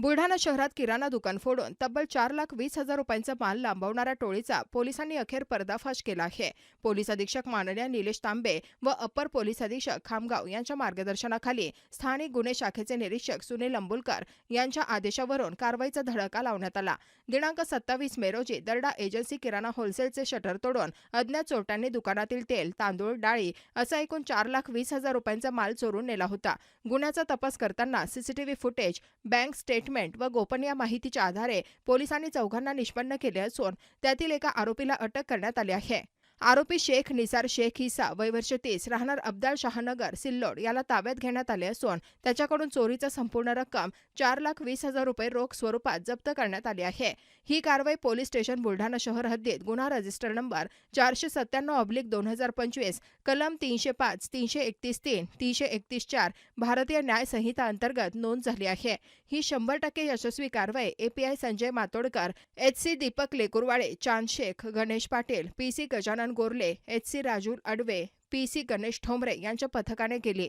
बुलढाणा शहरात किराणा दुकान फोडून तब्बल चार लाख वीस हजार रुपयांचा माल लांबवणाऱ्या टोळीचा पोलिसांनी अखेर पर्दाफाश केला आहे. पोलीस अधीक्षक माननीय निलेश तांबे व अपर पोलीस अधीक्षक खामगाव यांच्या मार्गदर्शनाखाली स्थानिक गुन्हे शाखेचे निरीक्षक सुनील अंबुलकर यांच्या आदेशावरून कारवाईचा धडका लावण्यात आला. दिनांक सत्तावीस मे रोजी दर्डा एजन्सी किराणा होलसेलचे शटर तोडून अज्ञात चोरट्यांनी दुकानातील तेल तांदूळ डाळी असा एकूण चार लाख वीस हजार रुपयांचा माल चोरून नेला होता. गुन्ह्याचा तपास करताना CCTV footage bank state statement व गोपनीय माहितीच्या आधारे पोलिसांनी चौघांना निष्पन्न केले असून त्यातील एका आरोपीला अटक करण्यात आली आहे. आरोपी शेख निसार शेख हिसा वय वर्ष तीस राहणार अब्दाल शहानगर सिल्लोड. याला ताब्यात घेण्यात आले असून त्याच्याकडून चोरीचा संपूर्ण रक्कम चार लाख वीस हजार रुपये रोख स्वरूपात जप्त करण्यात आली आहे. ही कारवाई पोलीस स्टेशन बुलढाणा शहर हद्दीत गुन्हा रजिस्टर नंबर चारशे सत्त्याण्णव अब्लिक दोन हजार पंचवीस कलम तीनशे पाच तीनशे एकतीस तीन तीनशे एकतीस चार भारतीय न्याय संहिता अंतर्गत नोंद झाली आहे. ही शंभर टक्के यशस्वी कारवाई API Sanjay Matodkar H C Deepak Lekurwade Chand Shaikh Ganesh Patil P C Gajanan Gorle H. C. Rajul Adve P. C. Ganesh Thombare यांच्या पथकाने केली.